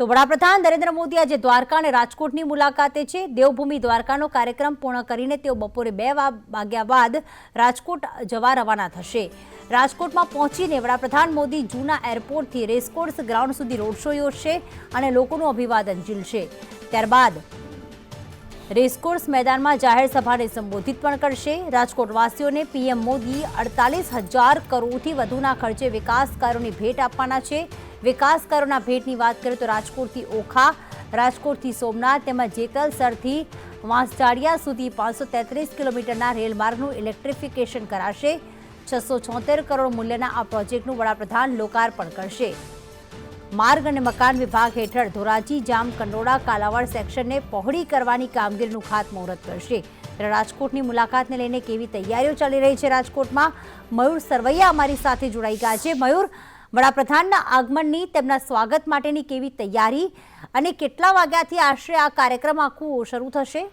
તો વડાપ્રધાન નરેન્દ્ર મોદી આજે દ્વારકા અને રાજકોટની મુલાકાતે છે. દેવભૂમિ દ્વારકાનો કાર્યક્રમ પૂર્ણ કરીને તેઓ બપોરે બે વાગ્યા બાદ રાજકોટ જવા રવાના થશે. રાજકોટમાં પહોંચીને વડાપ્રધાન મોદી જૂના એરપોર્ટથી રેસકોર્સ ગ્રાઉન્ડ સુધી રોડ શો યોજશે અને લોકોનું અભિવાદન ઝીલશે. ત્યારબાદ રેસકોર્સ મેદાનમાં જાહેર સભાને સંબોધિત પણ કરશે. રાજકોટવાસીઓને પીએમ મોદી અડતાલીસ હજાર કરોડથી વધુના ખર્ચે વિકાસકારોની ભેટ આપવાના છે. વિકાસકારોના ભેટની વાત કરીએ તો રાજકોટથી ઓખા, રાજકોટથી સોમનાથ તેમજ જેતલસરથી વાંસજાડિયા સુધી પાંચસો તેત્રીસ કિલોમીટરના રેલમાર્ગનું ઇલેક્ટ્રિફિકેશન કરાશે. છસો કરોડ મૂલ્યના આ પ્રોજેક્ટનું વડાપ્રધાન લોકાર્પણ કરશે. માર્ગ અને મકાન વિભાગ હેઠળ ધોરાજી, જામ, કંડોળા, કાલાવાડ સેક્શનને પહોળી કરવાની કામગીરીનું ખાતમુહૂર્ત કરશે. ત્યારે રાજકોટની મુલાકાતને લઈને કેવી તૈયારીઓ ચાલી રહી છે રાજકોટમાં? મયુર સરવૈયા અમારી સાથે જોડાઈ ગયા છે. મયુર, વડાપ્રધાનના આગમનની તેમના સ્વાગત માટેની કેવી તૈયારી અને કેટલા વાગ્યાથી આશરે આ કાર્યક્રમ આખું શરૂ થશે?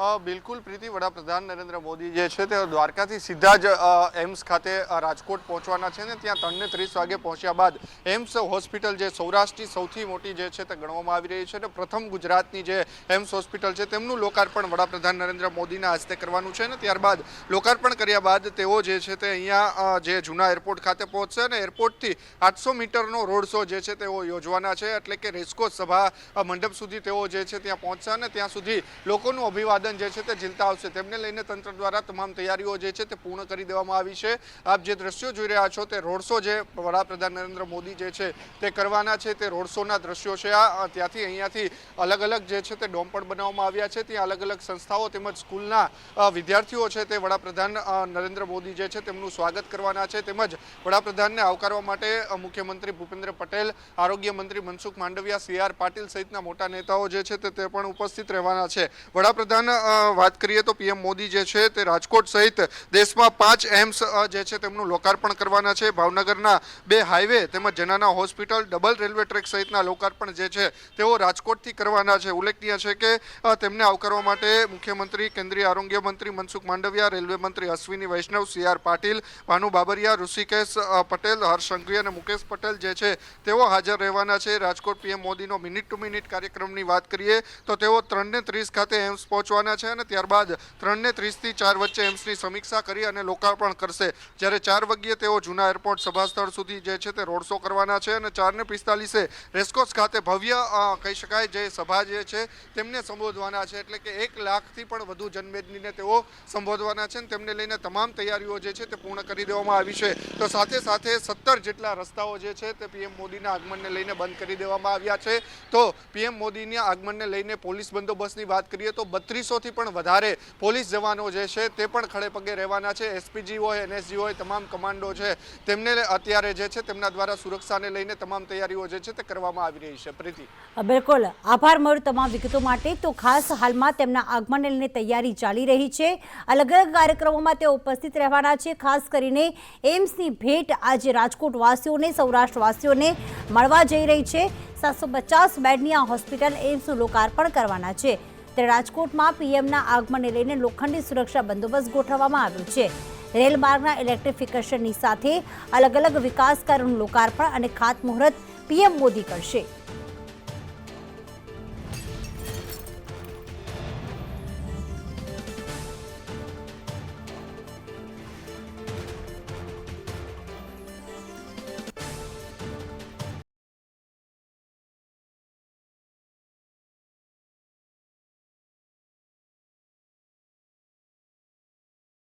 બિલકુલ પ્રીતિ, વડાપ્રધાન નરેન્દ્ર મોદી જે છે તે દ્વારકાથી સીધા જ એમ્સ ખાતે રાજકોટ પહોંચવાના છે ને ત્યાં ત્રણને ત્રીસ વાગે પહોંચ્યા બાદ એમ્સ હોસ્પિટલ જે સૌરાષ્ટ્રની સૌથી મોટી જે છે તે ગણવામાં આવી રહી છે અને પ્રથમ ગુજરાતની જે એમ્સ હોસ્પિટલ છે તેમનું લોકાર્પણ વડાપ્રધાન નરેન્દ્ર મોદીના હસ્તે કરવાનું છે ને ત્યારબાદ લોકાર્પણ કર્યા બાદ તેઓ જે છે તે અહીંયા જે જૂના એરપોર્ટ ખાતે પહોંચશે અને એરપોર્ટથી આઠસો મીટરનો રોડ શો જે છે તેઓ યોજવાના છે એટલે કે રેસ્કો સભા મંડપ સુધી તેઓ જે છે ત્યાં પહોંચશે અને ત્યાં સુધી લોકોનું અભિવાદન જે છે તે ઝીલતા આવશે. તેમને લઈને તંત્ર દ્વારા તમામ તૈયારીઓ જે છે તે પૂર્ણ કરી દેવામાં આવી છે. આપ જે દ્રશ્યો જોઈ રહ્યા છો તે રોડ જે વડાપ્રધાન નરેન્દ્ર મોદી જે છે તે કરવાના છે. તે રોડ દ્રશ્યો છે. આ ત્યાંથી અહીંયાથી અલગ અલગ જે છે તે ડોમ પણ બનાવવામાં આવ્યા છે. ત્યાં અલગ અલગ સંસ્થાઓ તેમજ સ્કૂલના વિદ્યાર્થીઓ છે તે વડાપ્રધાન નરેન્દ્ર મોદી જે છે તેમનું સ્વાગત કરવાના છે. તેમજ વડાપ્રધાનને આવકારવા માટે મુખ્યમંત્રી ભૂપેન્દ્ર પટેલ, આરોગ્ય મંત્રી મનસુખ માંડવિયા, સી પાટીલ સહિતના મોટા નેતાઓ જે છે તે પણ ઉપસ્થિત રહેવાના છે. વડાપ્રધાન વાત કરીએ તો પીએમ મોદી જે છે તે રાજકોટ સહિત દેશમાં પાંચ એમ્સ જે છે તેમનું લોકાર્પણ કરવાના છે. ભાવનગરના બે હાઈવે તેમજ જનાના હોસ્પિટલ, ડબલ રેલવે ટ્રેક સહિતના લોકાર્પણ જે છે તેઓ રાજકોટથી કરવાના છે. ઉલ્લેખનીય છે કે તેમને આવકારવા માટે મુખ્યમંત્રી, કેન્દ્રીય આરોગ્ય મંત્રી મનસુખ માંડવિયા, રેલવે મંત્રી અશ્વિની વૈષ્ણવ, સી આર પાટીલ, ભાનુ બાબરિયા, ઋષિકેશ પટેલ, હર્ષ સંઘવી અને મુકેશ પટેલ જે છે તેઓ હાજર રહેવાના છે. રાજકોટ પીએમ મોદીનો મિનિટ ટુ મિનિટ કાર્યક્રમની વાત કરીએ તો તેઓ ત્રણને ત્રીસ ખાતે એમ્સ પહોંચવાના છે અને ત્યારબાદ ત્રણને ત્રીસથી ચાર વચ્ચે એમ્સની સમીક્ષા કરી અને લોકાર્પણ કરશે. જ્યારે ચાર વાગ્યે તેઓ જૂના એરપોર્ટ સભાસ્થળ સુધી જે છે તે રોડ શો કરવાના છે અને ચારને પિસ્તાલીસે રેસકોર્સ ખાતે ભવ્ય કહી શકાય, જે સભા જે છે તેમને સંબોધવાના છે. એટલે કે એક લાખથી પણ વધુ જનમેદનીને તેઓ સંબોધવાના છે અને તેમને લઈને તમામ તૈયારીઓ જે છે તે પૂર્ણ કરી દેવામાં આવી છે. તો સાથે સાથે સત્તર જેટલા રસ્તાઓ જે છે તે પીએમ મોદીના આગમનને લઈને બંધ કરી દેવામાં આવ્યા છે. તો પીએમ મોદીના આગમનને લઈને પોલીસ બંદોબસ્તની વાત કરીએ તો બત્રીસોથી પણ વધારે પોલીસ જવાનો જે છે તે પણ ખડે પગે રહેવાના છે. એસપીજી હોય એનએસજી હોય, તમામ કમાન્ડો છે તેમને અત્યારે જે છે તેમના દ્વારા સુરક્ષાને લઈને તમામ તૈયારીઓ જે છે તે કરવામાં આવી રહી છે. પ્રીતિ. બિલકુલ. આભાર મળ્યો તમામ વિગતો માટે. તો ખાસ હાલમાં તેમના આગમનને લઈને તૈયારી ચાલી રહી છે. અલગ અલગ કાર્યક્રમોમાં તેઓ ઉપસ્થિત રહેવાના છે. ખાસ કરીને એમ્સની ભેટ આજે રાજકોટ વાસીઓને સૌરાષ્ટ્રવાસીઓને મળવા જઈ રહી છે. સાતસો પચાસ બેડની આ હોસ્પિટલ એમ્સનું લોકાર્પણ કરવાના છે. ત્યારે રાજકોટમાં પીએમના આગમનને લઈને લોખંડી સુરક્ષા બંદોબસ્ત ગોઠવવામાં આવ્યો છે. રેલમાર્ગના ઇલેક્ટ્રિફિકેશનની સાથે અલગ અલગ વિકાસ કાર્યોનું લોકાર્પણ અને ખાતમુહૂર્ત પીએમ મોદી કરશે.